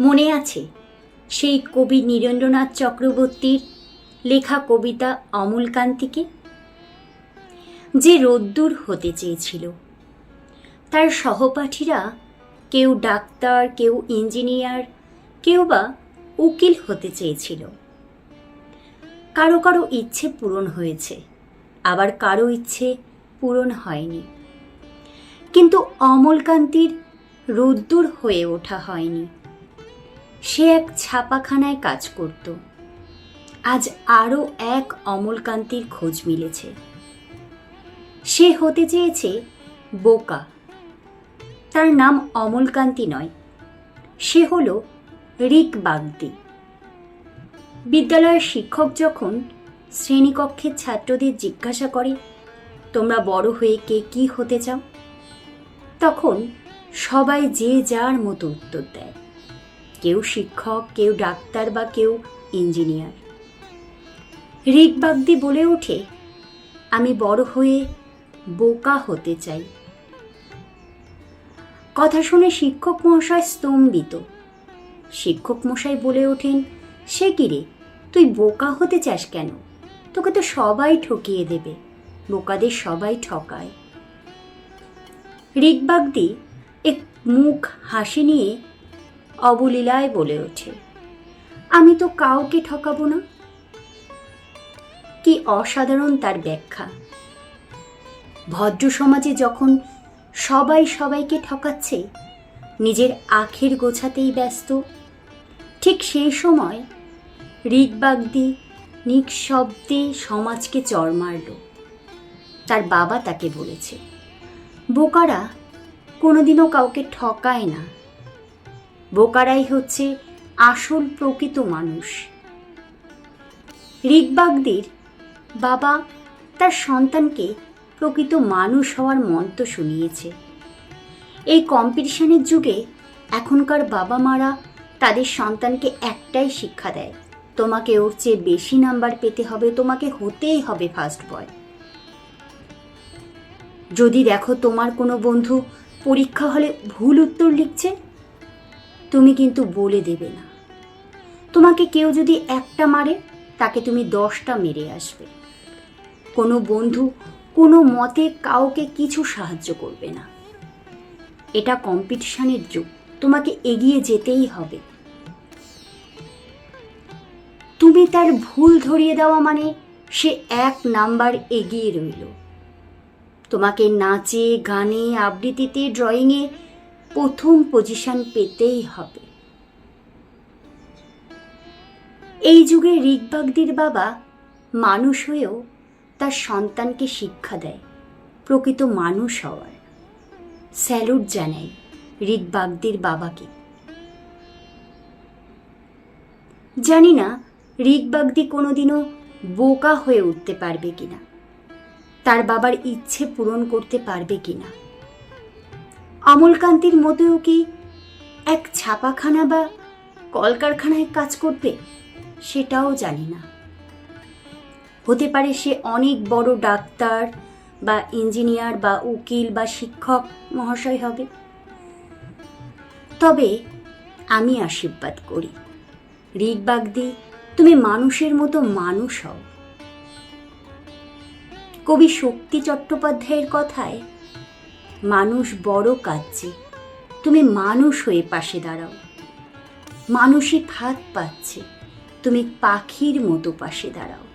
মনে আছে? সেই কবি নীরেন্দ্রনাথ চক্রবর্তীর লেখা কবিতা অমলকান্তিকে? যে রোদ্দুর হতে চেয়েছিল। তার সহপাঠীরা কেউ ডাক্তার, কেউ ইঞ্জিনিয়ার, কেউ বা উকিল হতে চেয়েছিল। কারও কারও ইচ্ছে পূরণ হয়েছে, আবার কারও ইচ্ছে পূরণ হয়নি। কিন্তু অমলকান্তির রোদ্দুর হয়ে ওঠা হয়নি। সে এক ছাপাখানায় কাজ করত। আজ আরও এক অমলকান্তির খোঁজ মিলেছে। সে হতে চেয়েছে বোকা। তার নাম অমলকান্তি নয়, সে হল রিক বাগদি বিদ্যালয়ের শিক্ষক যখন শ্রেণীকক্ষের ছাত্রদের জিজ্ঞাসা করে, তোমরা বড় হয়ে কে কি হতে চাও? তখন সবাই যে যার মতো উত্তর দেয়। কেউ শিক্ষক, কেউ ডাক্তার বা কেউ ইঞ্জিনিয়ার। রিক বাগদি বলে ওঠে, আমি বড় হয়ে বোকা হতে চাই। কথা শুনে শিক্ষক মহাশয় স্তম্ভিত। শিক্ষক মশাই বলে ওঠেন, সে কি রে? তুই বোকা হতে চাস কেন? তোকে তো সবাই ঠকিয়ে দেবে, বোকাদের সবাই ঠকায়। রিকবাগদি এক মুখ হাসি নিয়ে অবলীলায় বলে ওঠে। আমি তো কাউকে ঠকাবো না। কি অসাধারণ তার ব্যাখ্যা। ভদ্র সমাজে যখন সবাই সবাইকে ঠকাচ্ছে, নিজের আখের গোছাতেই ব্যস্ত। ঠিক সেই সময় রিকবাগদি নিঃশব্দে সমাজকে চর মারল। তার বাবা তাকে বলেছে, বোকারা কোনোদিনও কাউকে ঠকায় না। বোকারাই হচ্ছে আসল প্রকৃত মানুষ। রিকবাগদির বাবা তার সন্তানকে প্রকৃত মানুষ হওয়ার মন্ত্র শুনিয়েছে। এই কম্পিটিশনের যুগে এখনকার বাবা মারা তাদের সন্তানকে একটাই শিক্ষা দেয়, তোমাকে ওর চেয়ে বেশি নাম্বার পেতে হবে, তোমাকে হতেই হবে ফার্স্ট বয় যদি দেখো তোমার কোনো বন্ধু পরীক্ষা হলে ভুল উত্তর লিখছে তুমি কিন্তু বলে দেবে না। তোমাকে কেউ যদি একটা মারে, তাকে তুমি দশটা মেরে আসবে। কোনো বন্ধু, কোনো মতে কাউকে কিছু সাহায্য করবে না। এটা কম্পিটিশনের যুগ, তোমাকে এগিয়ে যেতেই হবে। তুমি তার ভুল ধরিয়ে দেওয়া মানে সে এক নাম্বার এগিয়ে রইল। তোমাকে নাচে, গানে, আবৃত্তিতে, ড্রয়িংয়ে প্রথম পজিশন পেতেই হবে। এই যুগে রিকবাগদির বাবা মানুষ হয়েও তার সন্তানকে শিক্ষা দেয়। প্রকৃত মানুষ হওয়ার। স্যালুট জানাই রিকবাগদির বাবাকে। জানি না রিকবাগদি কোনোদিনও বোকা হয়ে উঠতে পারবে কিনা। তার বাবার ইচ্ছে পূরণ করতে পারবে কিনা। অমলকান্তির মতেও কি এক ছাপাখানা বা কলকারখানায় কাজ করবে সেটাও জানি না। হতে পারে সে অনেক বড় ডাক্তার বা ইঞ্জিনিয়ার বা উকিল বা শিক্ষক মহাশয় হবে। তবে আমি আশীর্বাদ করি। রিকবাগদি তুমি মানুষের মতো মানুষ হও। কবি শক্তি চট্টোপাধ্যায়ের কথায় মানুষ বড় কাঁদছে। তুমি মানুষ হয়ে পাশে দাঁড়াও। মানুষই ফাঁক পাচ্ছে। তুমি পাখির মতো পাশে দাঁড়াও।